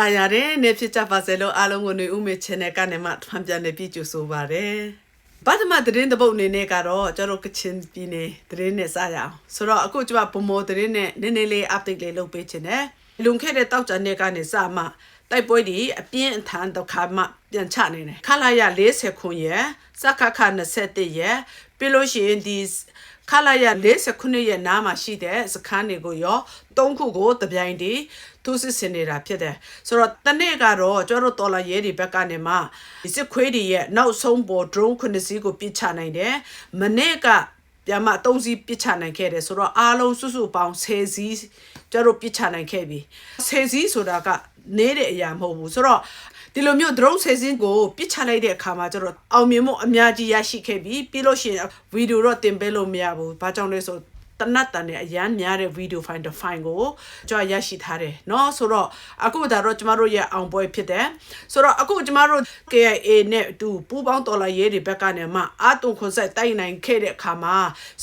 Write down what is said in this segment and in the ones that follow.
တာယာတဲ့နေဖြစ်ကြပါစေလို့အားလုံးကိုနေဦးမေ channel ကနေမှထွန်ပြန်နေပြီးကြိုဆိုပါရစေ။ဘာသမသတင်းတစ်ပုတ်အနေနဲ့ကတော့ကျတော့ကချင်ပြည်နယ်သတင်းနဲ့စရအောင်။ဆိုတော့အခုကျမဗမောသတင်းနဲ့နည်းနည်းလေး update လေးလုပ်ပေးချင်တယ်။လွန်ခဲ့တဲ့တောက်ကြတဲ့ကနေစမှတိုက်ပွဲဒီအပြင်းအထန်တော့ခါမှပြန်ချနေတယ်။ခလာရ40ခွန်ရယ်စခခ21ရယ်ပြီးလို့ရှိရင်ဒီခလာရ49ရဲ့နားမှာရှိတဲ့စခန်းတွေကိုရော၃ခုကိုတပြိုင်တည်း သူစစ်စင်နေတာဖြစ်တယ်ဆိုတော့တနေ့ကတော့ကျတို့တော်လာရဲတွေဘက်ကနေမှဒီစစ်ခွေးတွေရဲ့နောက်ဆုံးပေါ် drone ခုနှစ်စီးကိုပစ်ချနိုင်တယ်မနေ့ကပြန်မ3စီးပစ်ချနိုင်ခဲ့တယ်ဆိုတော့အားလုံးစုစုပေါင်း10စီးကျတို့ပစ်ချနိုင်ခဲ့ပြီ10စီးဆိုတာကနေတဲ့အရာမဟုတ်ဘူးဆိုတော့ဒီလိုမျိုး drone ဆယ်စင်းကိုပစ်ချလိုက်တဲ့အခါမှာကျတော့အောင်မြင်မှုအများကြီးရရှိခဲ့ပြီပြီးလို့ရှိရင်ဗီဒီယိုတော့တင်ပေးလို့မရဘူးဘာကြောင့်လဲဆို တနတ်တန်နဲ့အရန်များတဲ့ဗီဒီယိုဖိုင်တစ်ဖိုင်ကိုကျွန်တော်ရရှိထားတယ်เนาะဆိုတော့အခုဒါတော့ကျမတို့ရဲ့အောင်ပွဲဖြစ်တယ်ဆိုတော့အခုကျမတို့ KIA နဲ့အတူပူးပေါင်းတော်လာရေးတွေဘက်ကနေမှအာတုံခွန်ဆိုင်တိုက်နိုင်ခဲ့တဲ့အခါမှာ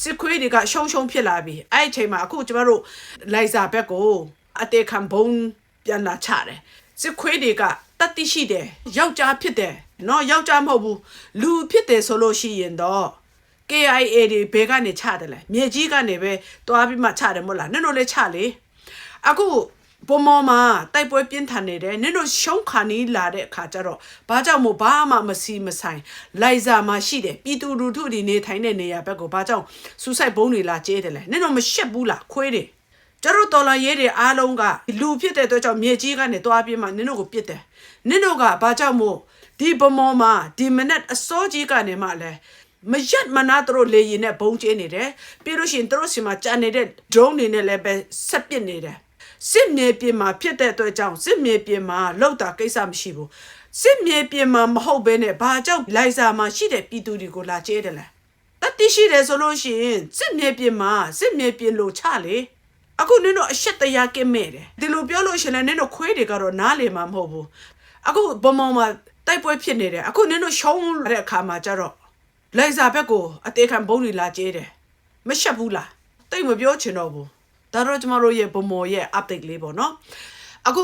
စစ်ခွေးတွေကရှုံရှုံဖြစ်လာပြီအဲ့ဒီအချိန်မှာအခုကျမတို့လိုက်စာဘက်ကိုအတေခံဘုံပြန်လာချတယ်စစ်ခွေးတွေကတတိရှိတယ်ယောက်ျားဖြစ်တယ်เนาะယောက်ျားမဟုတ်ဘူးလူဖြစ်တယ်ဆိုလို့ရှိရင်တော့ KIA တွေဘယ်ကနေချတယ်လဲမြေကြီးကနေပဲတွားပြီးမှချတယ်မဟုတ်လားနင်တို့လည်းချလေအခုပုံမော်မှာတိုက်ပွဲပြင်းထန်နေတယ်နင်တို့ရှုံးခါနီးလာတဲ့အခါကျတော့ဘာကြောင့်မို့ဘာမှမစီမဆိုင်လိုက်စာမှာရှိတယ်ပြည်သူလူထုတွေနေထိုင်တဲ့နေရာဘက်ကိုဘာကြောင့်စူဆိုက်ဘုံတွေလာကျဲတယ်လဲနင်တို့မရှက်ဘူးလားခွေးတယ်ကျတို့တော်လာရဲတွေအားလုံးကလူဖြစ်တဲ့အတွက်ကြောင့်မြေကြီးကနေတွားပြီးမှနင်တို့ကိုပြစ်တယ်နင်တို့ကဘာကြောင့်မို့ဒီပမော်မှာဒီမနက်အစောကြီးကနေမှလဲ မရတ်မနာသူတို့လေရင်နဲ့ဘုံကျင်းနေတယ်ပြီးလို့ရှိရင်သူတို့ဆီမှာကြာနေတဲ့ drone တွေနဲ့လည်းပဲဆက်ပစ်နေတယ်စစ်မြေပြင်မှာဖြစ်တဲ့အတွက်ကြောင့်စစ်မြေပြင်မှာလောက်တာကိစ္စမရှိဘူးစစ်မြေပြင်မှာမဟုတ်ဘဲနဲ့ဘာကြောင့်လိုက်စာမှာရှိတဲ့ပြည်သူတွေကိုလာကျဲတယ်လဲတတိရှိတယ်ဆိုလို့ရှိရင်စစ်မြေပြင်မှာစစ်မြေပြင်လို့ချလေအခုနင်တို့အရှက်တရားကင်းမဲ့တယ်ဒီလိုပြောလို့ရှိရင်လည်းနင်တို့ခွေးတွေကတော့နားလေမှာမဟုတ်ဘူးအခုဘုံဘုံမှာတိုက်ပွဲဖြစ်နေတယ်အခုနင်တို့ရှုံးတဲ့အခါမှာကျတော့ လိုက်စာဘက်ကိုအသေးခံဘုံတွေလာကျဲတယ်မရှက်ဘူးလားတိတ်မပြောချင်တော့ဘူးဒါတော့ကျမတို့ရဲ့ဘုံမော်ရဲ့ update လေးပေါ့နော်အခု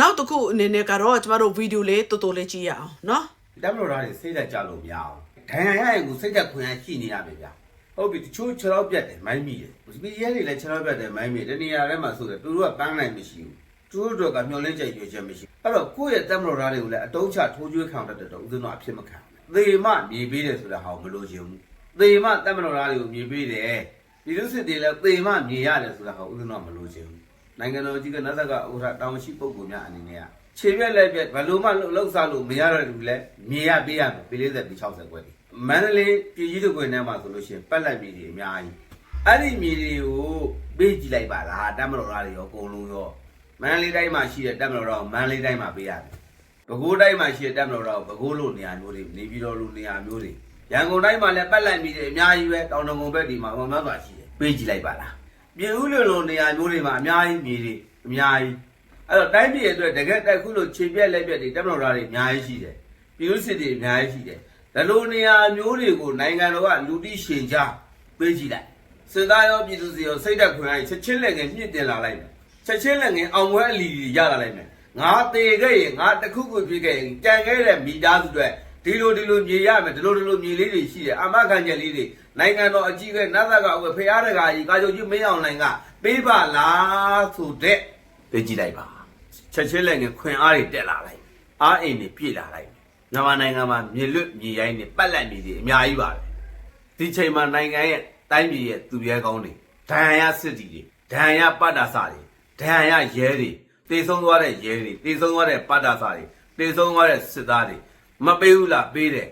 နောက်တစ်ခုအနေနဲ့ကတော့ကျမတို့ဗီဒီယိုလေးတူတူလေးကြည့်ရအောင်နော်တက်မလို့သားတွေစိတ်သက်ကြလို့မရအောင်ဒဏ်ရာရရင်ကိုစိတ်သက်ခွင့်ရရှိနေရပြီဗျာဟုတ်ပြီတချို့ခြေတော့ပြတ်တယ်မိုင်းမိတယ်ဒီရဲတွေလည်းခြေတော့ပြတ်တယ်မိုင်းမိတယ်တနေရာထဲမှာဆိုတယ်သူတို့ကပန်းနိုင်မရှိဘူးသူတို့တို့ကမျောလင်းချက်ရွေးချက်မရှိအဲ့တော့ကိုယ့်ရဲ့တက်မလို့သားတွေကိုလည်းအတုံးချထိုးကျွေးခံတတ်တဲ့တော့ဦးဇင်းတို့အဖြစ်မခံ သေမမြေပေးတယ်ဆိုတာဟာမလို့ချင်ဘူးသေမတက်မလို့သားတွေကိုမြေပေးတယ်ဒီလိုစစ်တွေလည်းသေမမြေရတယ်ဆိုတာဟာဦးဇင်းတို့မလို့ချင်ဘူးနိုင်ငံတော်ကြီးကနတ်သက်ကဥထတောင်ရှိပုဂ္ဂိုလ်များအနေနဲ့ကခြေပြက်လက်ပြက်ဘလို့မှလှုပ်စားလို့မရတော့ဘူးလေမြေရပေးရမယ်ပေး40ပြီး60ခွဲဒီမန္တလေးပြည်ကြီးတို့ကွယ်ထဲမှာဆိုလို့ရှိရင်ပက်လက်မြေတွေအများကြီးအဲ့ဒီမြေတွေကိုပေးကြည့်လိုက်ပါလားတမတော်သားတွေရောအကုန်လုံးရောမန္တလေးတိုင်းမှာရှိတဲ့တမတော်သားကိုမန္တလေးတိုင်းမှာပေးရတယ် ပဲခူးတိုင်းမှာရှိတဲ့တမတော်သားကိုပဲခူးလိုနေရာမျိုးတွေနေပြည်တော်လိုနေရာမျိုးတွေရန်ကုန်တိုင်းမှာလည်းပက်လက်မြေတွေအများကြီးပဲတောင်တကုံဘက်ဒီမှာမမတ်ပါရှိတယ်ပေးကြည့်လိုက်ပါလားပြည်ဦးလိုလိုနေရာမျိုးတွေမှာအများကြီးမြေတွေအများကြီးအဲ့တော့တိုင်းပြည်ရဲ့အတွက်တကယ်တိုက်ခုလို့ခြေပြက်လက်ပြက်တွေတက်မတော်သားတွေအများကြီးရှိတယ်ပြည်သူစစ်တွေအများကြီးရှိတယ်ဒါလိုနေရာမျိုးတွေကိုနိုင်ငံတော်ကလူတိရှင်ကြားပေးကြည့်လိုက်စစ်သားရောပြည်သူစစ်ရောစိတ်ဓာတ်ခွင့်အားချက်ချင်းလက်ငယ်မြင့်တင်လာလိုက်မယ်ချက်ချင်းလက်ငယ်အောင်ပွဲအလီတွေရလာလိုက်မယ် ငါတေခဲ့ရင်ငါတစ်ခုခုဖြစ်ခဲ့ရင်ကြံခဲ့တဲ့မိသားစုတွေဒီလိုဒီလိုမြေရမယ်ဒီလိုဒီလိုမြေလေးတွေရှိတယ်အာမခံချက်လေးတွေနိုင်ငံတော်အကြီးကနတ်သက်ကအဝယ်ဖရားတကာကြီးကာချုပ်ကြီးမင်းအောင်နိုင်ကပေးပါလားဆိုတဲ့ပေးကြည့်လိုက်ပါချက်ချင်းလည်းငခွင်အားတွေတက်လာလိုက်အားအိမ်တွေပြည့်လာလိုက်မြန်မာနိုင်ငံမှာမြေလွတ်မြေရိုင်းတွေပတ်လက်မြေတွေအများကြီးပါပဲဒီချိန်မှာနိုင်ငံရဲ့တိုင်းပြည်ရဲ့သူရဲကောင်းတွေဒဏ်ရာရစစ်တီတွေဒဏ်ရာရပတ်တာစတွေဒဏ်ရာရရဲ တွေတေဆုံးသွားတဲ့ရဲတွေတေဆုံးသွားတဲ့ပတ်တာစတွေတေဆုံးသွားတဲ့စစ်သားတွေမပေးဘူးလားပေးတယ်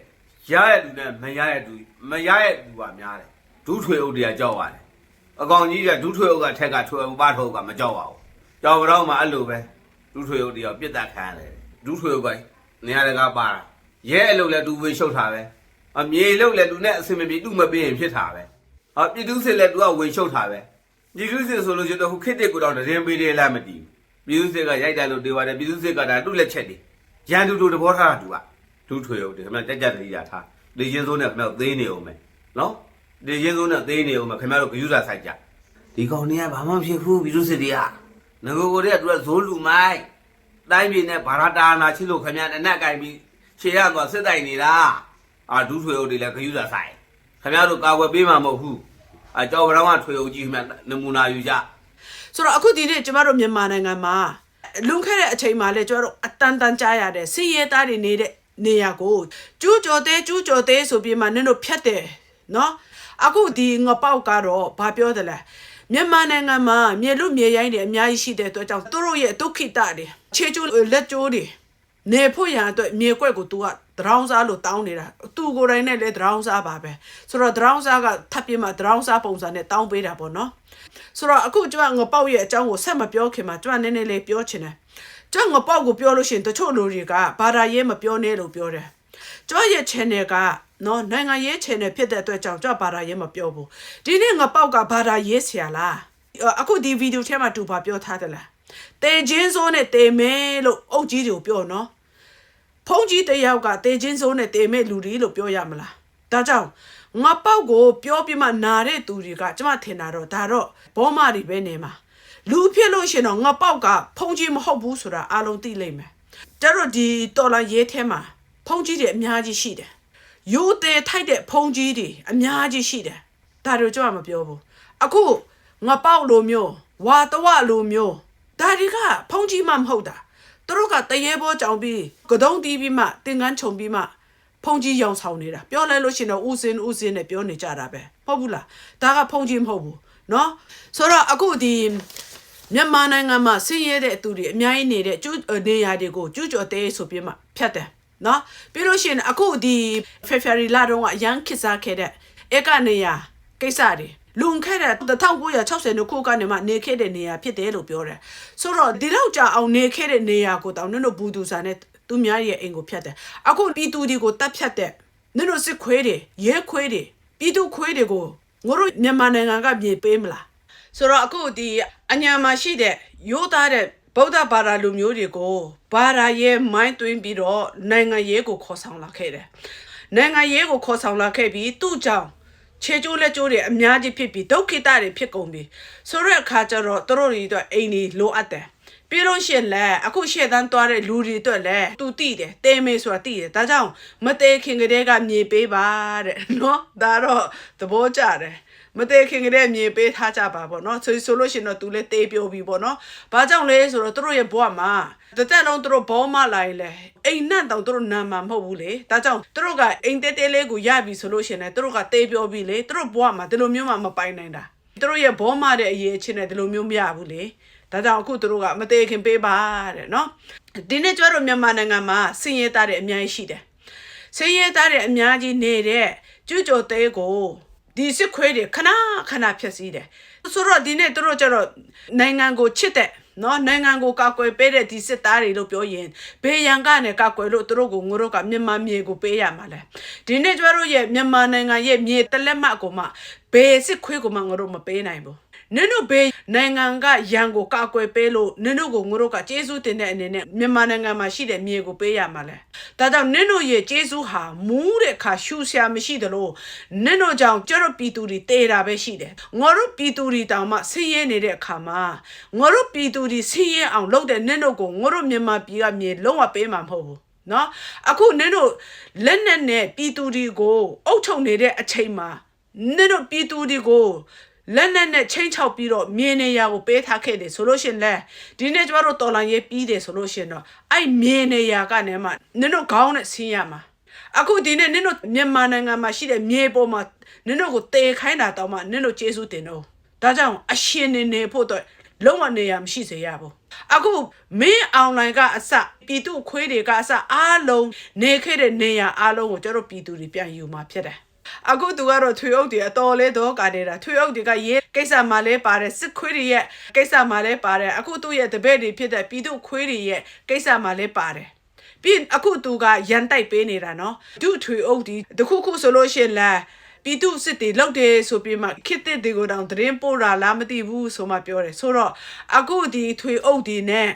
ရရဲ့လူနဲ့မရရဲ့လူမရရဲ့လူပါများတယ်ဒုထွေအုပ်တွေကကြောက်ရတယ်အကောင်ကြီးကဒုထွေအုပ်ကထက်ကထွေအုပ်ပါထုတ်ကမကြောက်ပါဘူးကြောက်တော့မှအဲ့လိုပဲဒုထွေရုပ်တရားပြစ်တက်ခံရတယ်ဒုထွေရုပ်ကနေရာတကာပါတာရဲအလုပ်လဲသူဝေရှုပ်တာပဲအမြေလုပ်လဲသူနဲ့အစင်မပြေသူ့မပေးရင်ဖြစ်တာပဲဟောပြည်သူစစ်လဲသူကဝေရှုပ်တာပဲပြည်သူစစ်ဆိုလို့ရှိရင်တော့ခစ်တဲ့ကိုတော့ရင်ပေးတယ်လားမသိဘူး ပြည်သူစစ်ကရိုက်တယ်လို့ပြောပါတယ်ပြည်သူစစ်ကဒါသူ့လက်ချက်တွေရန်သူတို့တဘောထားတာသူကဒုထွေရုပ်တွေခင်ဗျတက်ကြတတိယထားလေရင်စိုးနဲ့ခင်ဗျသေးနေအောင်မယ်နော်လေရင်စိုးနဲ့သေးနေအောင်မယ်ခင်ဗျတို့ဂယူစာဆိုင်ကြဒီကောင်တွေကဘာမှမဖြစ်ဘူးပြည်သူစစ်တွေကငကိုကိုတွေကသူကဇိုးလူမိုင်းတိုင်းပြည်နဲ့ဘာသာတာနာရှိလို့ခင်ဗျာနဲ့နဲ့ကင်ပြီးခြေရတော့စစ်တိုင်နေတာအာဒူးထွေအုပ်တွေလည်းခယူးသာဆိုင်ခင်ဗျားတို့ကာကွယ်ပေးမှာမဟုတ်ဘူးအကြောက်ကြောင်ကထွေအုပ်ကြီးခင်ဗျာနမူနာယူကြ ဆိုတော့အခုဒီနေ့ကျမတို့မြန်မာနိုင်ငံမှာလွန်ခဲ့တဲ့အချိန်မှာလေကျမတို့အတန်တန်ကြားရတဲ့စီရဲသားတွေနေတဲ့နေရာကိုကျူးကျော်သေးကျူးကျော်သေးဆိုပြီးမှနင်တို့ဖြတ်တယ်နော်အခုဒီငပေါက်ကတော့ဘာပြောတယ်လဲမြန်မာနိုင်ငံမှာမြေလူမြေရိုင်းတွေအများကြီးရှိတဲ့အတွက်ကြောင့်သူတို့ရဲ့ဒုက္ခိတတွေခြေကျိုးလက်ကျိုးတွေနေဖို့ရန်အတွက်မြေကွက်ကို तू ကဒရောင်းစားလို့တောင်းနေတာ तू ကိုယ်တိုင်နဲ့လည်းဒရောင်းစားပါပဲဆိုတော့ဒရောင်းစားကထပ်ပြမှဒရောင်းစားပုံစံနဲ့တောင်းပေးတာပေါ့နော် ဆိုတော့အခုကျမငပေါက်ရဲ့အကြောင်းကိုဆက်မပြောခင်မှာကျမနည်းနည်းလေးပြောချင်တယ်။ကျမငပေါက်ကိုပြောလို့ရှိရင်တချို့လူတွေကဘာသာရေးမပြောနဲ့လို့ပြောတယ်။ကျမရဲ့ channel ကနော်နိုင်ငံရေး channel ဖြစ်တဲ့အတွက်ကြောင့်ကျမဘာသာရေးမပြောဘူး။ဒီနေ့ငပေါက်ကဘာသာရေးဆရာလား။အော်အခုဒီဗီဒီယိုထဲမှာသူဘာပြောထားတယ်လား။တေချင်းစိုးနဲ့တေမဲလို့အုတ်ကြီးတွေကိုပြောနော်။ဖုန်းကြီးတစ်ယောက်ကတေချင်းစိုးနဲ့တေမဲ့လူတွေလို့ပြောရမလားဒါကြောင့် ငါပေါက်ကိုပြောပြမှနာတဲ့သူတွေကကျမထင်တာတော့ဒါတော့ဘောမတွေပဲနေမှာလူဖြစ်လို့ရှင်တော့ငါပေါက်ကဖုန်းကြီးမဟုတ်ဘူးဆိုတာအားလုံးသိလိမ့်မယ်ကျတော့ဒီတော်လာရေးထဲမှာဖုန်းကြီးတွေအများကြီးရှိတယ်ယူသေးထိုက်တဲ့ဖုန်းကြီးတွေအများကြီးရှိတယ်ဒါတို့ကျမမပြောဘူးအခုငါပေါက်လိုမျိုးဝါတဝလိုမျိုးဒါတွေကဖုန်းကြီးမှမဟုတ်တာသူတို့ကတရေဘောကြောင်ပြီးကတုံးတီးပြီးမှတင်ကန်းခြုံပြီးမှ ဖုန်ကြီးရောင်ဆောင်နေတာပြောလဲလို့ရှရင်တော့ဦးစင်းဦးစင်းနဲ့ပြောနေကြတာပဲဟုတ်ဘူးလားဒါကဖုန်ကြီးမဟုတ်ဘူးเนาะဆိုတော့အခုဒီမြန်မာနိုင်ငံမှာဆင်းရဲတဲ့သူတွေအများကြီးနေတဲ့ကျူးနေရာတွေကိုကျူးကျော်တဲ့ဆိုပြီးမှဖြတ်တယ်เนาะပြီးလို့ရှရင်အခုဒီဖေဖော်ဝါရီလတုန်းကအရန်ခစ်စားခဲ့တဲ့ဧကနေရာကိစ္စတွေလွန်ခဲ့တဲ့1960ခုကနေမှနေခဲ့တဲ့နေရာဖြစ်တယ်လို့ပြောတယ်ဆိုတော့ဒီလောက်ကြာအောင်နေခဲ့တဲ့နေရာကိုတောင်နင်တို့ဘူဒူစာနဲ့ သူများရဲ့အိမ်ကိုဖြတ်တယ်အခုပြည်သူတွေကိုတတ်ဖြတ်တဲ့နင်တို့စစ်ခွေးတွေရဲခွေးတွေပြည်သူခွေးတွေကိုငါတို့မြန်မာနိုင်ငံကမြေပေးမလားဆိုတော့အခုဒီအညာမှာရှိတဲ့ရိုးသားတဲ့ဗုဒ္ဓဘာသာလူမျိုးတွေကိုဘာသာရေးမိုင်းသွင်းပြီးတော့နိုင်ငံရေးကိုခေါ်ဆောင်လာခဲ့တယ်နိုင်ငံရေးကိုခေါ်ဆောင်လာခဲ့ပြီးသူ့ကြောင့်ခြေကျိုးလက်ကျိုးတွေအများကြီးဖြစ်ပြီးဒုက္ခိတတွေဖြစ်ကုန်ပြီဆိုတော့အခါကျတော့သူတို့တွေအတွက်အိမ်တွေလိုအပ်တယ် ပြီးလို့ရှရင်လဲအခုရှေ့တန်းသွားတဲ့လူတွေအတွက်လဲသူတိတယ်တဲမေးဆိုတာတိတယ်ဒါကြောင့်မသေးခင်ကတည်းကမြေပေးပါတဲ့နော်ဒါတော့သဘောကျတယ်မသေးခင်ကတည်းကမြေပေးထားကြပါပေါ့နော်ဆိုဆိုလို့ရှရင်တော့သူလဲတေးပြောပြီပေါ့နော်ဘာကြောင့်လဲဆိုတော့သူတို့ရဲ့ဘဝမှာတစ်သက်လုံးသူတို့ဘောမလာရင်လဲအိမ်နဲ့တောင်သူတို့နာမှာမဟုတ်ဘူးလေဒါကြောင့်သူတို့ကအိမ်တဲတဲလေးကိုရပြီဆိုလို့ရှရင်လဲသူတို့ကတေးပြောပြီလေသူတို့ဘဝမှာဒီလိုမျိုးမှမပိုင်နိုင်တာသူတို့ရဲ့ဘောမတဲ့အရေးအချင်းနဲ့ဒီလိုမျိုးမရဘူးလေ ဒါကြောင့်အခုသူတို့ကမသေးခင်ပေးပါတဲ့နော်ဒီနေ့ကျတော့မြန်မာနိုင်ငံမှာစင်ရဲသားတဲ့အများကြီးရှိတယ်ဆင်းရဲသားတွေအများကြီးနေတဲ့ကျူးကျော်သေးကိုဒီစစ်ခွေးတွေခဏခဏဖြည့်ဆည်းတယ်ဆိုတော့ဒီနေ့သူတို့ကျတော့နိုင်ငံကိုချစ်တဲ့နော်နိုင်ငံကိုကာကွယ်ပေးတဲ့ဒီစစ်သားတွေလို့ပြောရင်ဘေးရန်ကနေကာကွယ်လို့သူတို့ကိုငါတို့ကမြန်မာမြေကိုပေးရမှာလဲဒီနေ့ကျတို့ရဲ့မြန်မာနိုင်ငံရဲ့မြေတလက်မကိုမှဘေးစစ်ခွေးကိုမှငါတို့မပေးနိုင်ဘူး နင်တို့ဘေးနိုင်ငံကရန်ကိုကာကွယ်ပေးလို့နင်တို့ကိုငါတို့ကကျေးဇူးတင်တဲ့အနေနဲ့မြန်မာနိုင်ငံမှာရှိတဲ့မြေကိုပေးရမှာလဲဒါကြောင့်နင်တို့ရဲ့ကျေးဇူးဟာမူးတဲ့အခါရှူဆရာမရှိသလိုနင်တို့ကြောင့်ကျတို့ပြည်သူတွေတေးတာပဲရှိတယ်ငါတို့ပြည်သူတွေတောင်မှဆင်းရဲနေတဲ့အခါမှာငါတို့ပြည်သူတွေဆင်းရဲအောင်လုပ်တဲ့နင်တို့ကိုငါတို့မြန်မာပြည်ကမြေလုံးဝပေးမှာမဟုတ်ဘူးနော်အခုနင်တို့လက်နက်နဲ့ပြည်သူတွေကိုအုပ်ချုပ်နေတဲ့အချိန်မှာနင်တို့ပြည်သူတွေကို လက်နက်နဲ့ချင်းချောက်ပြီးတော့မြင်းနေရကိုပေးထားခဲ့တယ်ဆိုလို့ရှရင်လဲဒီနေ့ကျမတို့တော်လိုင်းရေးပြီးတယ်ဆိုလို့ရှရင်တော့အဲ့မြင်းနေရကနေမှနင်တို့ခေါင်းနဲ့ဆင်းရမှာအခုဒီနေ့နင်တို့မြန်မာနိုင်ငံမှာရှိတဲ့မြေပေါ်မှာနင်တို့ကိုတေခိုင်းတာတောင်မှနင်တို့ကျေးဇူးတင်တော့ဒါကြောင့်အရှင်နေနေဖို့တော့လုံးဝနေရမရှိစေရဘူးအခုမင်းအွန်လိုင်းကအစပြည်သူခွေးတွေကအစအားလုံးနေခဲ့တဲ့နေရအားလုံးကိုကျတို့ပြည်သူတွေပြန်ယူมาဖြစ်တယ် အခုသူကတော့ထွေအုပ်တွေအတော်လေးတော့ကာနေတာထွေအုပ်တွေကရေးကိစ္စမှလည်းပါတယ်စစ်ခွေးတွေရဲ့ကိစ္စမှလည်းပါတယ်အခုသူ့ရဲ့တပည့်တွေဖြစ်တဲ့ပြည်သူခွေးတွေရဲ့ကိစ္စမှလည်းပါတယ်ပြီးအခုသူကရန်တိုက်ပေးနေတာနော်ဒုထွေအုပ်ဒီတခုခုဆိုလို့ရှရင်လဲပြည်သူစစ်တွေလောက်တယ်ဆိုပြီးမှခစ်တဲ့တွေကိုတောင်သတင်းပို့တာလားမသိဘူးဆိုမှပြောတယ်ဆိုတော့အခုဒီထွေအုပ်ဒီနဲ့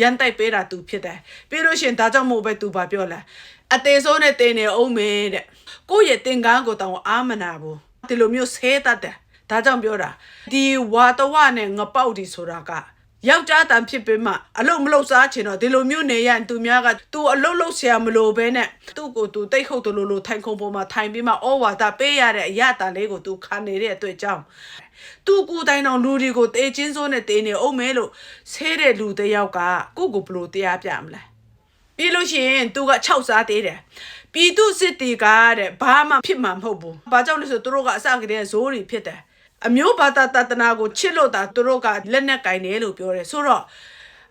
ရန်တိုက်ပေးတာသူဖြစ်တယ်ပြီးလို့ရှရင်ဒါကြောင့်မို့ပဲသူဘာပြောလဲ အသေးဆုံးနဲ့တင်နေအောင်မေတဲ့ကိုယ့်ရဲ့တင်ကားကိုတောင်အာမနာဘူးဒီလိုမျိုးဆဲတတ်တယ်ဒါကြောင့်ပြောတာဒီဝါတဝနဲ့ငပေါက်ဒီဆိုတာက ယောက်ျားတန်ဖြစ်ပေမှအလုတ်မလုတ်စားချင်တော့ဒီလိုမျိုးနေရရင်သူများက तू အလုတ်လုတ်ဆရာမလိုဘဲနဲ့သူ့ကို तू တိတ်ခုတ်တလို့လို့ထိုင်ခုံပေါ်မှာထိုင်ပြီးမှဩဝါဒပေးရတဲ့အရတာလေးကို तू ခံနေတဲ့အတွက်ကြောင့်သူကိုယ်တိုင်တော်လူတွေကိုတေချင်းစိုးနဲ့တေနေအောင်မဲလို့ဆဲတဲ့လူတစ်ယောက်ကကိုယ့်ကိုဘယ်လို့တရားပြမလဲ ပြီးလို့ရှိရင်သူက6စားသေးတယ်ပြည်သူစစ်တီကတဲ့ဘာမှဖြစ်မှာမဟုတ်ဘူးဘာကြောင့်လဲဆိုသူတို့ကအစကတည်းကဇိုးတွေဖြစ်တယ်အမျိုးဘာသာတတနာကိုချစ်လို့တာသူတို့ကလက်နဲ့ကင်တယ်လို့ပြောတယ်ဆိုတော့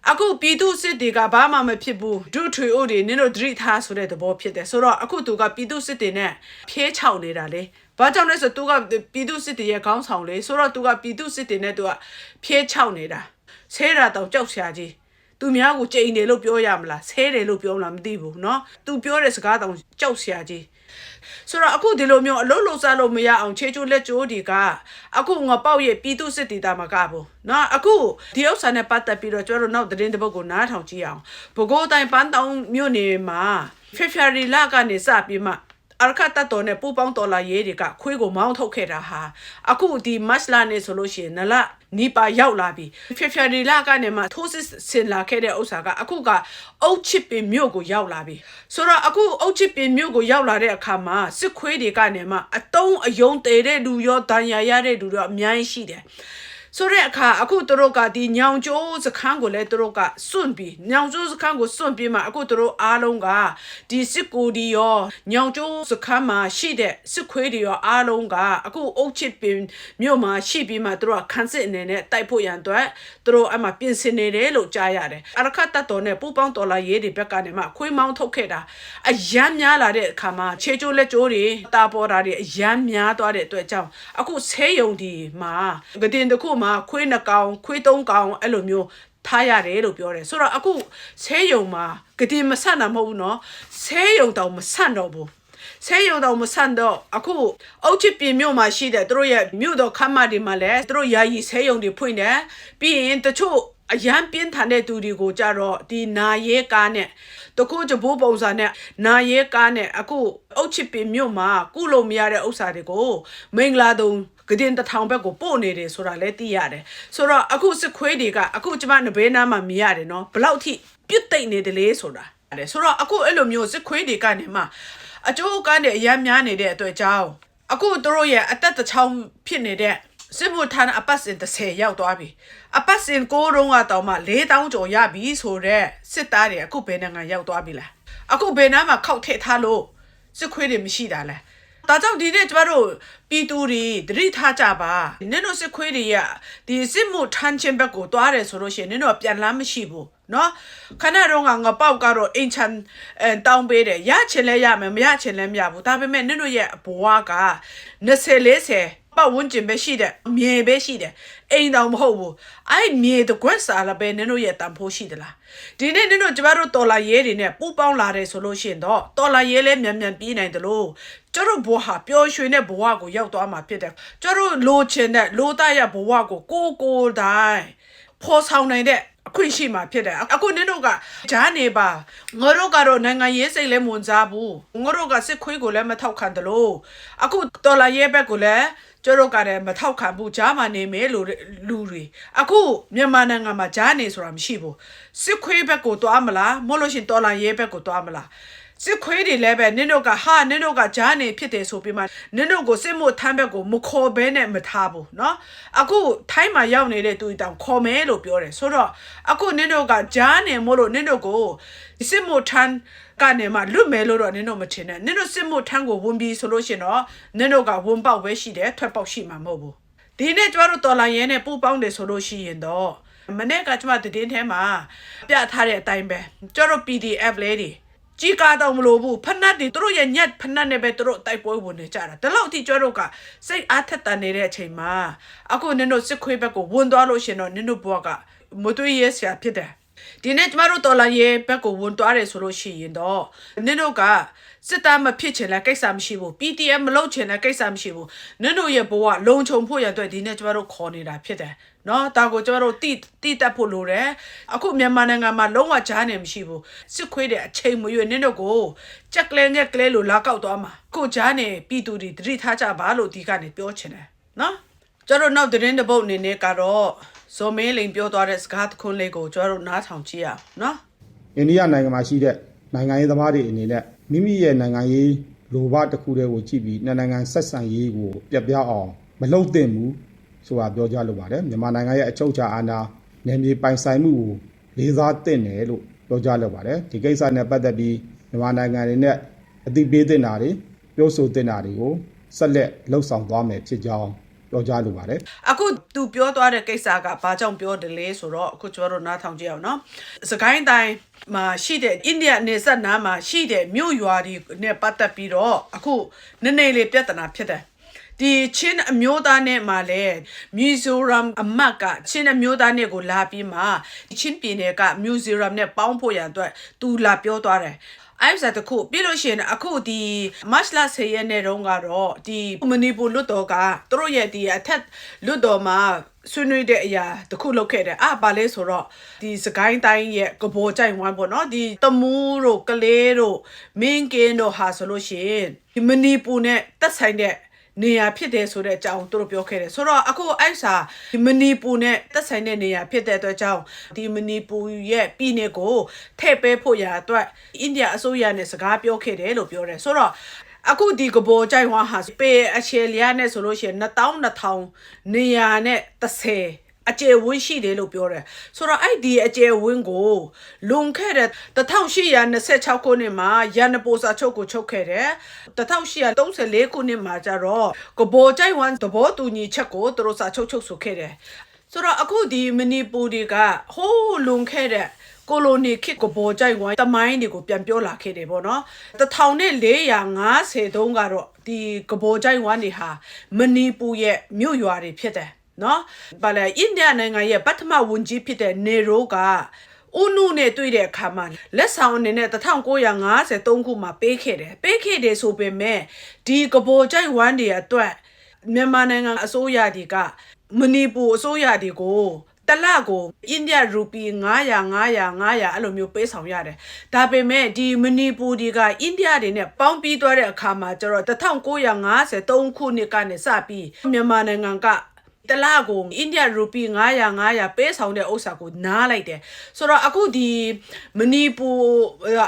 အခုပြည်သူစစ်တီကဘာမှမဖြစ်ဘူးဒုထွေအိုတွေနင်တို့ဒရိထားဆိုတဲ့သဘောဖြစ်တယ်ဆိုတော့အခုသူကပြည်သူစစ်တီနဲ့ဖြဲချောက်နေတာလေဘာကြောင့်လဲဆိုသူကပြည်သူစစ်တီရဲ့ခေါင်းဆောင်လေဆိုတော့သူကပြည်သူစစ်တီနဲ့သူကဖြဲချောက်နေတာဆဲတာတော့ကြောက်ရှာကြီး သူများကိုကြိမ်တယ်လို့ပြောရမလားဆဲတယ်လို့ပြောမလားမသိဘူးเนาะသူပြောတဲ့စကားတောင်ကြောက်စရာကြီးဆိုတော့အခုဒီလိုမျိုးအလုံးလုံးစားလို့မရအောင်ခြေချိုးလက်ချိုးတွေကအခုငါပေါက်ရဲ့ပြည်သူစစ်တီတာမကဘူးเนาะအခုဒီဥစ္စာနဲ့ပတ်သက်ပြီးတော့ကျွန်တော်တို့နောက်သတင်းတစ်ပုဒ်ကိုနားထောင်ကြည့်အောင်ဘကိုးတိုင်းပန်းတောင်မြို့နယ်မှာဖေဖော်ဝါရီလကနေစပြီးမှအရခတ်တတော်နဲ့ပူပေါင်းတော်လာရေးတွေကခွေးကိုမောင်းထုတ်ခဲ့တာဟာအခုဒီမတ်လာနေဆိုလို့ရှိရင်နလ နီပါရောက်လာပြီဖေဖော်ဝါရီလကနေမှထိုးစစ်ဆင်လာခဲ့တဲ့ဥစ္စာကအခုကအုတ်ချစ်ပင်မြို့ကိုရောက်လာပြီဆိုတော့အခုအုတ်ချစ်ပင်မြို့ကိုရောက်လာတဲ့အခါမှာစစ်ခွေးတွေကနေမှအတုံးအယုံတေတဲ့လူရောဒဏ်ရာရတဲ့လူရောအများကြီးရှိတယ် ဆိုတဲ့အခါအခုသူတို့ကဒီညောင်ကျိုးစခန်းကိုလည်းသူတို့ကစွန့်ပြီးညောင်ကျိုးစခန်းကိုစွန့်ပြီးမှအခုသူတို့အားလုံးကဒီစစ်ကိုဒီရောညောင်ကျိုးစခန်းမှာရှိတဲ့စစ်ခွေးတွေရောအားလုံးကအခုအုတ်ချစ်ပင်မြို့မှာရှိပြီးမှသူတို့ကခန်းစစ်အနေနဲ့တိုက်ဖို့ရန်အတွက်သူတို့အမှပြင်ဆင်နေတယ်လို့ကြားရတယ်အရခတ်တတ်တော်နဲ့ပူပေါင်းတော်လာရေးတွေဘက်ကနေမှခွေးမောင်းထုတ်ခဲ့တာအယမ်းများလာတဲ့အခါမှာခြေကျိုးလက်ကျိုးတွေတာပေါ်တာတွေအယမ်းများသွားတဲ့အတွက်ကြောင့်အခုဆေးရုံဒီမှာဂတင်တစ်ခုမခွေးနှစ်ကောင်ခွေးသုံးကောင်အဲ့လိုမျိုးထားရတယ်လို့ပြောတယ်ဆိုတော့အခုဆဲယုံမှာဂတင်မဆန့်တာမဟုတ်ဘူးเนาะဆဲယုံတောင်မဆန့်တော့ဘူးဆဲယုံတော့မဆန့်တော့အခုအုတ်ချစ်ပြင်မြို့မှာရှိတဲ့သူတို့ရဲ့မြို့တော်ခမ်းမတွေမှာလည်းသူတို့ယာယီဆဲယုံတွေဖွင့်တယ်ပြီးရင်တချို့ အရန်ပြင်းထန်တဲ့သူတွေကိုကြတော့ဒီနာရဲကားနဲ့တခုကြဘိုးပုံစံနဲ့နာရဲကားနဲ့အခုအုတ်ချစ်ပင်မြို့မှာကုလို့မရတဲ့ဥစ္စာတွေကိုမင်္ဂလာတုံဂဒင်တထောင်ဘက်ကိုပို့နေတယ်ဆိုတာလည်းသိရတယ်ဆိုတော့အခုစစ်ခွေးတွေကအခုကျမနဘေးနားမှာမြင်ရတယ်နော်ဘလောက်ထိပြစ်သိမ့်နေတယ်လေဆိုတာတယ်ဆိုတော့အခုအဲ့လိုမျိုးစစ်ခွေးတွေကနေမှအကျိုးကန်းတဲ့အရန်များနေတဲ့အတွက်ကြောင့်အခုသူတို့ရဲ့အသက်တစ်ချောင်းဖြစ်နေတဲ့ စစ်ဘုဌာနအပတ်စဉ်30ရောက်သွားပြီအပတ်စဉ်6တုံးကတောင်မှ4000ကျော်ရပြီဆိုတော့စစ်သားတွေအခုဘယ်နိုင်ငံရောက်သွားပြီလားအခုဘယ်နားမှာခောက်ထည့်ထားလို့စစ်ခွေးတွေမရှိတာလားဒါကြောင့်ဒီနေ့ကျမတို့ပြည်သူတွေသတိထားကြပါနင်တို့စစ်ခွေးတွေကဒီစစ်မှုထမ်းခြင်းဘက်ကိုသွားတယ်ဆိုလို့ရှိရင်နင်တို့ပြန်လာမရှိဘူးနော်ခဏတော့ငါငပေါက်ကတော့အင်ချန်တောင်းပေးတယ်ရချင်လဲရမယ်မရချင်လဲမရဘူးဒါပေမဲ့နင်တို့ရဲ့အဘွားက20 40 ပတ်ဝန်းကျင်ပဲရှိတယ်မြေပဲရှိတယ်အိမ်တောင်မဟုတ်ဘူးအဲ့မြေတကွက်စားလာပဲနင်တို့ရဲ့တန်ဖိုးရှိသလားဒီနေ့နင်တို့ကျမတို့တော်လာရဲတွေနဲ့ပူပေါင်းလာတယ်ဆိုလို့ရှိရင်တော့တော်လာရဲလဲမြန်မြန်ပြီးနိုင်တယ်လို့ကျတို့ဘဝဟာပျော်ရွှင်တဲ့ဘဝကိုရောက်သွားမှာဖြစ်တယ်ကျတို့လိုချင်တဲ့လိုတရဘဝကိုကိုကိုတိုင်းဖော်ဆောင်နိုင်တဲ့အခွင့်ရှိမှာဖြစ်တယ်အခုနင်တို့ကဂျားနေပါငါတို့ကတော့နိုင်ငံရေးစိတ်လည်းမဝင်စားဘူးငါတို့ကစစ်ခွေးကိုလည်းမထောက်ခံတယ်လို့အခုတော်လာရဲဘက်ကိုလည်း ကျတို့ကလည်းမထောက်ခံဘူးဂျားမနေမယ်လို့လူတွေအခုမြန်မာနိုင်ငံမှာဂျားနေဆိုတာမရှိဘူးစစ်ခွေးဘက်ကိုတွားမလားမဟုတ်လို့ရှရင်တော်လာရဲဘက်ကိုတွားမလားစစ်ခွေးတွေလည်းပဲနင်တို့ကဟာနင်တို့ကဂျားနေဖြစ်တယ်ဆိုပြီးမှနင်တို့ကိုစစ်မှုထမ်းဘက်ကိုမခေါ်ဘဲနဲ့မထားဘူးเนาะအခုထိုင်းမှာရောက်နေတဲ့သူတောင်ခေါ်မယ်လို့ပြောတယ်ဆိုတော့အခုနင်တို့ကဂျားနေမို့လို့နင်တို့ကိုစစ်မှုထမ်းကနေမှလွတ်မယ်လို့တော့နင်တို့မထင်နဲ့နင်တို့စစ်မှုထမ်းကိုဝင်ပြီးဆိုလို့ရှရင်တော့နင်တို့ကဝင်ပေါက်ပဲရှိတယ်ထွက်ပေါက်ရှိမှာမဟုတ်ဘူးဒီနေ့ကျမတို့တော်လိုင်းရဲနဲ့ပူပေါင်းတယ်ဆိုလို့ရှိရင်တော့မနေ့ကကျမတည်င်းထဲမှာပြထားတဲ့အတိုင်းပဲကျတို့ PDF လေးတွေ ကြီးကားတော့မလို့ဘူးဖနတ်တွေသူတို့ရဲ့ညက်ဖနတ်နဲ့ပဲသူတို့တိုက်ပွဲဝင်နေကြတာဒါလို့အထိကျတို့ကစိတ်အားထက်တန်နေတဲ့အချိန်မှာအခုနင်တို့စစ်ခွေးဘက်ကိုဝင်သွားလို့ရှင်တော့နင်တို့ဘဝကမတွေးရဲစရာဖြစ်တယ်ဒီနေ့ကျမတို့တော်လာရဲဘက်ကိုဝင်သွားတယ်ဆိုလို့ရှိရင်တော့နင်တို့ကစစ်သားမဖြစ်ချင်တဲ့ကိစ္စမရှိဘူး PTM မလုပ်ချင်တဲ့ကိစ္စမရှိဘူးနင်တို့ရဲ့ဘဝလုံခြုံဖို့ရတဲ့ဒီနေ့ကျမတို့ခေါ်နေတာဖြစ်တယ် နော်ဒါကိုကျမတို့တိတိတက်ဖို့လိုတယ်အခုမြန်မာနိုင်ငံမှာလုံးဝကြားနေမရှိဘူးစစ်ခွေးတဲ့အချိန်မရွေးနင်းတို့ကိုကြက်ကလဲငက်ကလဲလို့လာကောက်သွားမှာကိုကြားနေပြည်သူတွေတတိထားကြပါလို့ဒီကနေပြောချင်တယ်နော်ကျတို့နောက်သတင်းတစ်ပုတ်အနေနဲ့ကတော့ဇော်မင်းလိန်ပြောသွားတဲ့စကားတစ်ခွန်းလေးကိုကျွန်တော်တို့နားထောင်ကြည့်ရအောင်နော်အိန္ဒိယနိုင်ငံမှာရှိတဲ့နိုင်ငံရေးသမားတွေအနေနဲ့မိမိရဲ့နိုင်ငံရေးလိုဘတစ်ခုတည်းကိုကြည့်ပြီးနှစ်နိုင်ငံဆက်ဆံရေးကိုပြတ်ပြားအောင်မလုပ်သင့်ဘူး ဆိုတာပြောကြားလိုပါတယ်မြန်မာနိုင်ငံရဲ့အချုပ်အခြာအာဏာနယ်မြေပိုင်ဆိုင်မှုကိုလေးစားသင့်တယ်လို့ပြောကြားလိုပါတယ်ဒီကိစ္စနဲ့ပတ်သက်ပြီးမြန်မာနိုင်ငံတွေနဲ့အသိပေးသင့်တာတွေပြောဆိုသင့်တာတွေကိုဆက်လက်လှုပ်ဆောင်သွားမယ်ဖြစ်ကြောင်းပြောကြားလိုပါတယ်အခုသူပြောသွားတဲ့ကိစ္စကဘာကြောင့်ပြောတယ်လဲဆိုတော့အခုကျွန်တော်တို့နားထောင်ကြည့်အောင်နော်စကိုင်းတိုင်းမှာရှိတဲ့အိန္ဒိယနေဆက်နားမှာရှိတဲ့မြို့ရွာတွေနဲ့ပတ်သက်ပြီးတော့အခုနည်းနည်းလေးပြဿနာဖြစ်တယ် ဒီချင်းအမျိုးသားနဲ့မှလည်းမီဇိုရမ်အမတ်ကချင်းအမျိုးသားနဲ့ကိုလာပြီးမှချင်းပြည်နယ်ကမီဇိုရမ်နဲ့ပေါင်းဖို့ရန်အတွက်သူလာပြောသွားတယ်အဲ့ဒါတခုပြလို့ရှိရင်အခုဒီမတ်လ10ရက်နေ့တုန်းကတော့ဒီမနီပူလွတ်တော်ကသူတို့ရဲ့ဒီအထက်လွတ်တော်မှာဆွေးနွေးတဲ့အရာတခုလုပ်ခဲ့တယ်အာဘာလဲဆိုတော့ဒီစကိုင်းတိုင်းရဲ့ကဘောကြိုင်ဝမ်းပေါ့နော်ဒီတမူးတို့ကလေးတို့မင်းကင်းတို့ဟာဆိုလို့ရှိရင်ဒီမနီပူနဲ့တက်ဆိုင်တဲ့ နေရာဖြစ်တယ်ဆိုတဲ့အကြောင်းသူတို့ပြောခဲ့တယ်ဆိုတော့အခုအိုက်စာဒီမနီပူနဲ့သက်ဆိုင်တဲ့နေရာဖြစ်တဲ့အတွက်ကြောင့်ဒီမနီပူရဲ့ပြည်နယ်ကိုထည့်ပေးဖို့ရာအတွက်အိန္ဒိယအစိုးရနဲ့စကားပြောခဲ့တယ်လို့ပြောတယ်ဆိုတော့အခုဒီကဘောကြိုင်ဝါဟာပေအရှယ်လျာနဲ့ဆိုလို့ရှိရင်2200နေရာနဲ့30 အကျယ်ဝန်းရှိတယ်လို့ပြောတယ်ဆိုတော့အဲ့ဒီအကျယ်ဝန်းကိုလွန်ခဲ့တဲ့1826ခုနှစ်မှာရန်နပိုစာချုပ်ကိုချုပ်ခဲ့တယ်1834ခုနှစ်မှာကျတော့ကဘောကြိုင်ဝမ်သဘောတူညီချက်ကိုသူတို့စာချုပ်ချုပ်ဆိုခဲ့တယ်ဆိုတော့အခုဒီမနီပူတွေကဟိုးလွန်ခဲ့တဲ့ကိုလိုနီခေတ်ကိုပေါ်ကြိုက်ဝိုင်းတမိုင်းတွေကိုပြန်ပြောလာခဲ့တယ်ပေါ့နော်1450တုန်းကတော့ဒီကဘောကြိုက်ဝိုင်းတွေဟာမနီပူရဲ့မြို့ရွာတွေဖြစ်တယ် နော်ဘာလဲအိန္ဒိယနိုင်ငံရဲ့ပထမဝန်ကြီးဖြစ်တဲ့နေရိုးကဦးနုနဲ့တွေ့တဲ့အခါမှာလက်ဆောင်အနေနဲ့1953ခုမှာပေးခဲ့တယ်ပေးခဲ့တယ်ဆိုပေမဲ့ဒီကဘောကြိုက်ဝမ်းတွေအတွက်မြန်မာနိုင်ငံအစိုးရတွေကမနီပူအစိုးရတွေကိုတလကိုအိန္ဒိယရူပီ900 900 900အဲ့လိုမျိုးပေးဆောင်ရတယ်ဒါပေမဲ့ဒီမနီပူတွေကအိန္ဒိယတွေနဲ့ပေါင်းပြီးသွားတဲ့အခါမှာကျတော့1953ခုနှစ်ကနေစပြီးမြန်မာနိုင်ငံက တလားကိုအိန္ဒိယရူပီ900 900ပေးဆောင်တဲ့ဥစ္စာကိုနားလိုက်တယ်ဆိုတော့အခုဒီမနီပူ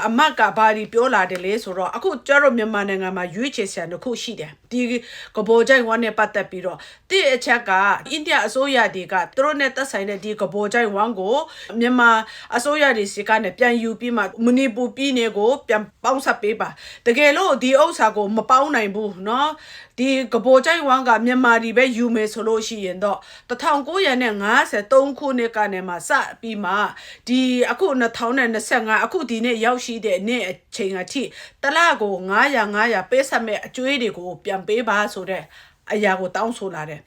အမတ်ကဘာဒီပြောလာတယ်လေဆိုတော့အခုကျတော့မြန်မာနိုင်ငံမှာရွေးချယ်စရာတစ်ခုရှိတယ်ဒီကဘောကြိုင်ဝမ်နဲ့ပတ်သက်ပြီးတော့တိအချက်ကအိန္ဒိယအစိုးရတွေကသူတို့နဲ့သက်ဆိုင်တဲ့ဒီကဘောကြိုင်ဝမ်ကိုမြန်မာအစိုးရတွေစီကနေပြန်ယူပြီးမှမနီပူပြည်နယ်ကိုပြန်ပေါင်းဆက်ပေးပါတကယ်လို့ဒီဥစ္စာကိုမပေါင်းနိုင်ဘူးเนาะ ဒီကဘောကြိုင်ဝမ်ကမြန်မာဒီပဲယူမယ်ဆိုလို့ရှိရင်တော့1953ခုနှစ်ကနေမှစပြီးမှဒီအခု2025အခုဒီနေ့ရောက်ရှိတဲ့နေ့အချိန်အထိတလကို900 900ပေးဆက်မဲ့အကျွေးတွေကိုပြန်ပေးပါဆိုတဲ့ အရာကိုတောင်းဆိုလာတယ်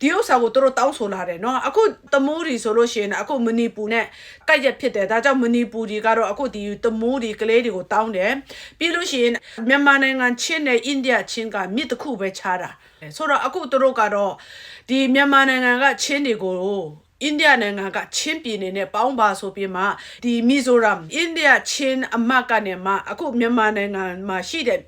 ဒီဥစ္စာကိုသူတို့တောင်းဆိုလာတယ်เนาะအခုတမိုးတွေဆိုလို့ရှိရင်အခုမနီပူနဲ့ကက်ရက်ဖြစ်တယ်ဒါကြောင့်မနီပူတွေကတော့အခုဒီတမိုးတွေကလေးတွေကိုတောင်းတယ်ပြီးလို့ရှိရင်မြန်မာနိုင်ငံချင်းနဲ့အိန္ဒိယချင်းကမြစ်တစ်ခုပဲခြားတာဆိုတော့အခုသူတို့ကတော့ဒီမြန်မာနိုင်ငံကချင်းတွေကိုအိန္ဒိယနိုင်ငံကချင်းပြည်နယ်နဲ့ပေါင်းပါဆိုပြီးမှဒီမီဇိုရမ်အိန္ဒိယချင်းအမတ်ကနေမှအခုမြန်မာနိုင်ငံမှာရှိတဲ့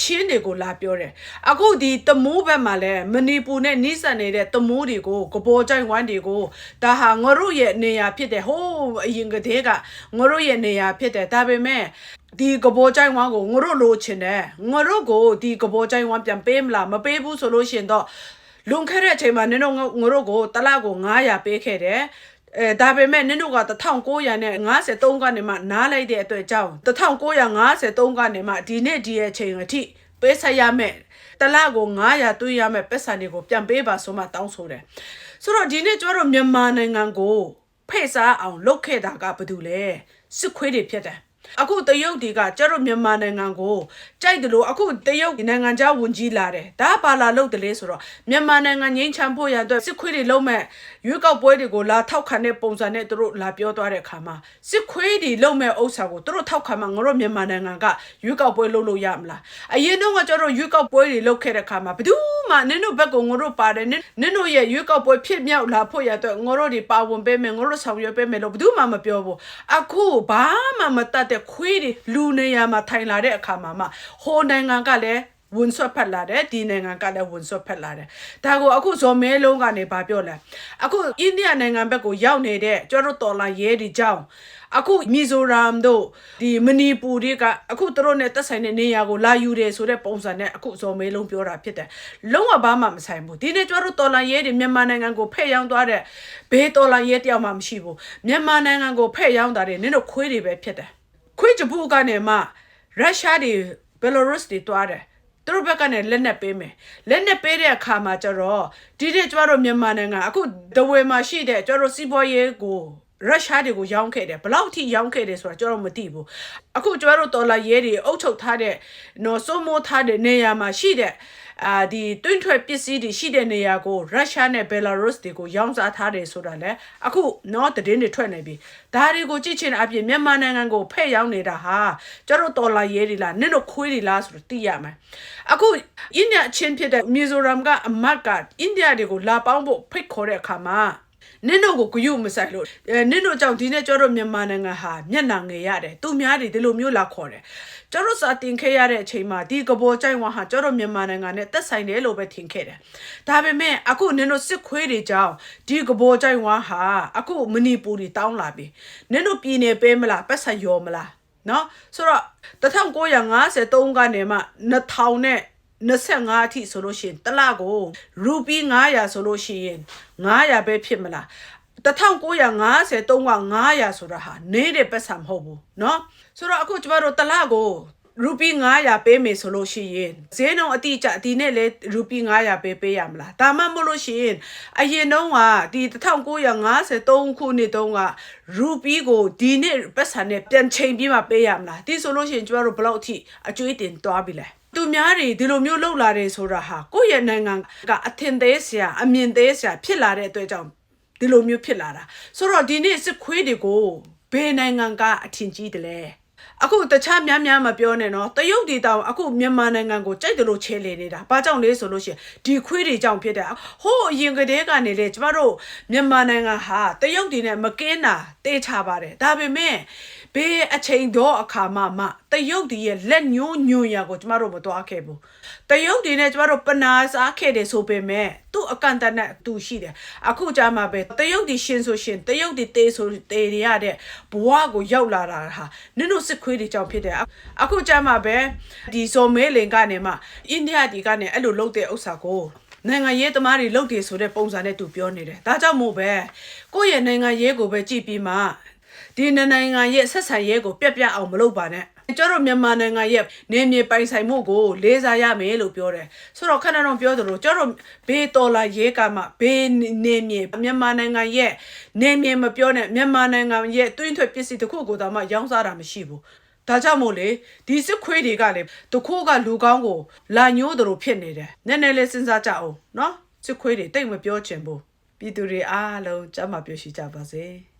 ချင်းတွေကိုလာပြောတယ်အခုဒီတမိုးဘက်မှာလဲမနီပူနဲ့နိစံနေတဲ့တမိုးတွေကိုကဘောကြိုင်ဝမ်တွေကိုဒါဟာငါတို့ရဲ့နေရာဖြစ်တယ်ဟိုးအရင်ကတည်းကငါတို့ရဲ့နေရာဖြစ်တယ်ဒါပေမဲ့ဒီကဘောကြိုင်ဝမ်ကိုငါတို့လိုချင်တယ်ငါတို့ကိုဒီကဘောကြိုင်ဝမ်ပြန်ပေးမလားမပေးဘူးဆိုလို့ရှိရင်တော့လွန်ခဲ့တဲ့အချိန်မှာနင်တို့ငါတို့ကိုတစ်လကို900ပေးခဲ့တယ် အဲဒါပေမဲ့နင်တို့က1900နဲ့53ကနေမှနားလိုက်တဲ့အတွက်ကြောင့်1953ကနေမှဒီနေ့ဒီရဲ့အချိန်အထိပေးဆက်ရမယ်တလကို900သွေးရမယ်ပတ်စံတွေကိုပြန်ပေးပါဆိုမှတောင်းဆိုတယ်ဆိုတော့ဒီနေ့ကျတော့မြန်မာနိုင်ငံကိုဖိတ်စားအောင်လုပ်ခဲ့တာကဘာတူလဲစစ်ခွေးတွေဖြစ်တယ်အခုတရုတ်တွေကကျတော့မြန်မာနိုင်ငံကို ကြိုက်တယ်လို့အခုတရုတ်နိုင်ငံခြားဝန်ကြီးလာတယ်ဒါပါလာလို့တလေဆိုတော့မြန်မာနိုင်ငံငိမ့်ချမ်းဖို့ရအတွက်စစ်ခွေးတွေလုံးမဲ့ရွေးကောက်ပွဲတွေကိုလာထောက်ခံတဲ့ပုံစံနဲ့သူတို့လာပြောသွားတဲ့အခါမှာစစ်ခွေးတွေလုံးမဲ့ဥစ္စာကိုသူတို့ထောက်ခံမှငါတို့မြန်မာနိုင်ငံကရွေးကောက်ပွဲလုပ်လို့ရမလားအရင်တော့ကကျတော့ရွေးကောက်ပွဲတွေလုပ်ခဲ့တဲ့အခါမှာဘယ်သူမှနင်တို့ဘက်ကငါတို့ပါတယ်နင်နင်တို့ရဲ့ရွေးကောက်ပွဲဖြစ်မြောက်လာဖို့ရအတွက်ငါတို့တွေပါဝင်ပေးမယ်ငါတို့ဆောင်ရွက်ပေးမယ်လို့ဘယ်သူမှမပြောဘူးအခုဘာမှမတတ်တဲ့ခွေးတွေလူနေရာမှာထိုင်လာတဲ့အခါမှာမှဟိုနိုင်ငံကလည်းဝန်ဆွတ်ဖက်လာတယ်ဒီနိုင်ငံကလည်းဝန်ဆွတ်ဖက်လာတယ်ဒါကိုအခုဇော်မဲလုံးကနေဗာပြောလဲအခုအိန္ဒိယနိုင်ငံဘက်ကိုရောက်နေတဲ့ကျွတ်တို့တော်လာရဲဒီကြောင်းအခုမီဇိုရမ်တို့ဒီမနီပူတွေကအခုသူတို့နဲ့တက်ဆိုင်တဲ့နေရာကိုလာယူတယ်ဆိုတဲ့ပုံစံနဲ့အခုဇော်မဲလုံးပြောတာဖြစ်တယ်လုံးဝဘာမှမဆိုင်ဘူးဒီနေ့ကျွတ်တို့တော်လာရဲဒီမြန်မာနိုင်ငံကိုဖဲ့ရောင်းသွားတဲ့ဘေးတော်လာရဲတယောက်မှမရှိဘူးမြန်မာနိုင်ငံကိုဖဲ့ရောင်းတာတွေနင်တို့ခွေးတွေပဲဖြစ်တယ်ခွေးကြဘူးကနေမှရုရှားတွေ ဘယ်လိုရုစ်တွေတွားတယ်သူတို့ဘက်ကနေလက်နဲ့ပေးမယ်လက်နဲ့ပေးတဲ့အခါမှာကျတော့ဒီတဲ့ကျမတို့မြန်မာနိုင်ငံအခုဒဝေမှာရှိတဲ့ကျမတို့စီးပွားရေးကိုရုရှားတွေကိုရောင်းခဲ့တယ်ဘယ်လောက်ထိရောင်းခဲ့တယ်ဆိုတာကျွန်တော်မသိဘူးအခုကျမတို့တော်လာရဲတွေအုပ်ချုပ်ထားတဲ့နော်စိုးမိုးထားတဲ့နေရာမှာရှိတဲ့ အာဒီတွင်းထွက်ပစ္စည်းတွေရှိတဲ့နေရာကိုရုရှားနဲ့ဘယ်လာရုစ်တွေကိုရောင်းစားထားတယ်ဆိုတာလေအခုနော်သတင်းတွေထွက်နေပြီဒါတွေကိုကြည့်ချင်အပြင်မြန်မာနိုင်ငံကိုဖဲ့ရောင်းနေတာဟာကျတို့တော်လာရဲတွေလားနင့်တို့ခွေးတွေလားဆိုတော့သိရမယ်အခုအိန္ဒိယအချင်းဖြစ်တဲ့မီဇိုရမ်ကအမတ်ကအိန္ဒိယတွေကိုလာပေါင်းဖို့ဖိတ်ခေါ်တဲ့အခါမှာနင့်တို့ကိုဂယုမဆိုင်လို့အဲနင့်တို့ကြောင့်ဒီနေ့ကျတို့မြန်မာနိုင်ငံဟာမျက်နှာငယ်ရတယ်သူများတွေဒီလိုမျိုးလာခေါ်တယ်ကျတို့စာတင်ခဲ့ရတဲ့အချိန်မှာဒီကဘောကြိုင်ဝါဟာကျတို့မြန်မာနိုင်ငံနဲ့သက်ဆိုင်တယ်လို့ပဲထင်ခဲ့တယ်ဒါပေမဲ့အခုနင်တို့စစ်ခွေးတွေကြောင့်ဒီကဘောကြိုင်ဝါဟာအခုမဏိပူတွေတောင်းလာပြီနင်တို့ပြည်နယ်ပေးမလားပတ်ဆက်ရောမလားနော်ဆိုတော့1953ကနေမှ2000နဲ့25အထိဆိုလို့ရှိရင်တစ်လကိုရူပီ900ဆိုလို့ရှိရင်900ပဲဖြစ်မလား 1953က900ဆိုတာဟာနေတဲ့ပတ်စံမဟုတ်ဘူးเนาะဆိုတော့အခုကျမတို့တစ်လကိုရူပီ900ပေးမယ်ဆိုလို့ရှိရင်ဈေးနှုန်းအတိအကျဒီနေ့လေရူပီ900ပေးပေးရမလားဒါမှမဟုတ်လို့ရှိရင်အရင်တုန်းကဒီ1953ခုနှစ်တုန်းကရူပီကိုဒီနေ့ပတ်စံနဲ့ပြန်ချိန်ပြီးမှပေးရမလားဒီဆိုလို့ရှိရင်ကျမတို့ဘယ်လောက်အထိအကျွေးတင်သွားပြီလဲသူများတွေဒီလိုမျိုးလှုပ်လာတယ်ဆိုတာဟာကိုယ့်ရဲ့နိုင်ငံကအထင်သေးစရာအမြင်သေးစရာဖြစ်လာတဲ့အတွက်ကြောင့် ဒီလိုမျိုးဖြစ်လာတာဆိုတော့ဒီနေ့စစ်ခွေးတွေကိုဘယ်နိုင်ငံကအထင်ကြီးတယ်လဲအခုတခြားများများမပြောနဲ့နော်တရုတ်ဒေတာကိုအခုမြန်မာနိုင်ငံကိုကြိုက်တယ်လို့ချဲလေနေတာဘာကြောင့်လဲဆိုလို့ရှိရင်ဒီခွေးတွေကြောင့်ဖြစ်တယ်ဟိုးအရင်ကတည်းကနေလေကျမတို့မြန်မာနိုင်ငံဟာတရုတ်တွေနဲ့မကင်းတာတေးချပါတယ်ဒါပေမဲ့ ဘေးအချိန်တော့အခါမှမှတရုတ်ဒီရဲ့လက်ညှိုးညွန်ရာကိုကျမတို့မသွားခဲ့ဘူးတရုတ်ဒီနဲ့ကျမတို့ပနာစားခဲ့တယ်ဆိုပေမဲ့သူ့အကန့်အသတ်နဲ့သူရှိတယ်အခုကြမှာပဲတရုတ်ဒီရှင်ဆိုရှင်တရုတ်ဒီတေးဆိုတေးရတဲ့ဘဝကိုရောက်လာတာဟာနင်တို့စစ်ခွေးတွေကြောင့်ဖြစ်တယ်အခုကြမှာပဲဒီဇော်မဲလင်ကနေမှအိန္ဒိယဒီကနေအဲ့လိုလုပ်တဲ့ဥစ္စာကိုနိုင်ငံရေးသမားတွေလုပ်တယ်ဆိုတဲ့ပုံစံနဲ့သူပြောနေတယ်ဒါကြောင့်မို့ပဲကိုယ့်ရဲ့နိုင်ငံရေးကိုပဲကြည့်ပြီးမှ ဒီနိုင်ငံရဲ့ဆက်ဆံရေးကိုပြက်ပြက်အောင်မလုပ်ပါနဲ့ကျတော့မြန်မာနိုင်ငံရဲ့နေမြေပိုင်ဆိုင်မှုကိုလေးစားရမယ်လို့ပြောတယ်ဆိုတော့ခဏတော့ပြောသလိုကျတော့ဘေးတော်လာရေးကမှဘေးနေမြေမြန်မာနိုင်ငံရဲ့နေမြေမပြောနဲ့မြန်မာနိုင်ငံရဲ့တွင်းထွက်ပစ္စည်းတစ်ခုကိုတော့မှရောင်းစားတာမရှိဘူးဒါကြောင့်မို့လေဒီစစ်ခွေးတွေကလေတခိုးကလူကောင်းကိုလာညိုးတို့ဖြစ်နေတယ်နည်းနည်းလေးစဉ်းစားကြအောင်နော်စစ်ခွေးတွေတိတ်မပြောချင်ဘူးပြည်သူတွေအားလုံးကြမ်းမှပြောရှိကြပါစေ